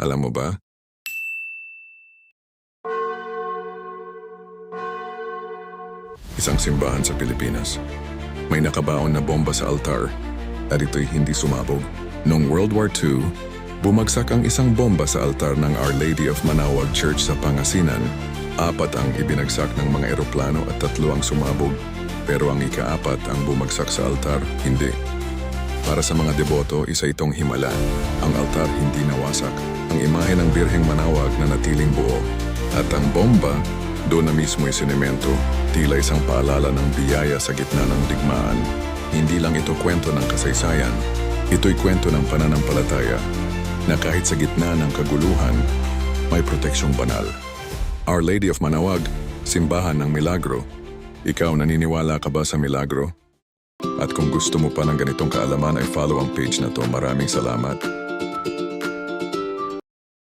Alam mo ba? Isang simbahan sa Pilipinas. May nakabaon na bomba sa altar at ito'y hindi sumabog. Noong World War II, bumagsak ang isang bomba sa altar ng Our Lady of Manawag Church sa Pangasinan. Apat ang ibinagsak ng mga eroplano at tatlo ang sumabog. Pero ang ikaapat ang bumagsak sa altar, hindi. Para sa mga deboto, isa itong himala. Ang altar hindi nawasak. Ang imahe ng Birheng Manawag na natiling buo. At ang bomba, doon na mismo isinemento. Tila isang paalala ng biyaya sa gitna ng digmaan. Hindi lang ito kwento ng kasaysayan. Ito'y kwento ng pananampalataya na kahit sa gitna ng kaguluhan, may proteksyong banal. Our Lady of Manawag, simbahan ng milagro. Ikaw naniniwala ka ba sa milagro? At kung gusto mo pa ng ganitong kaalaman ay follow ang page na to. Maraming salamat.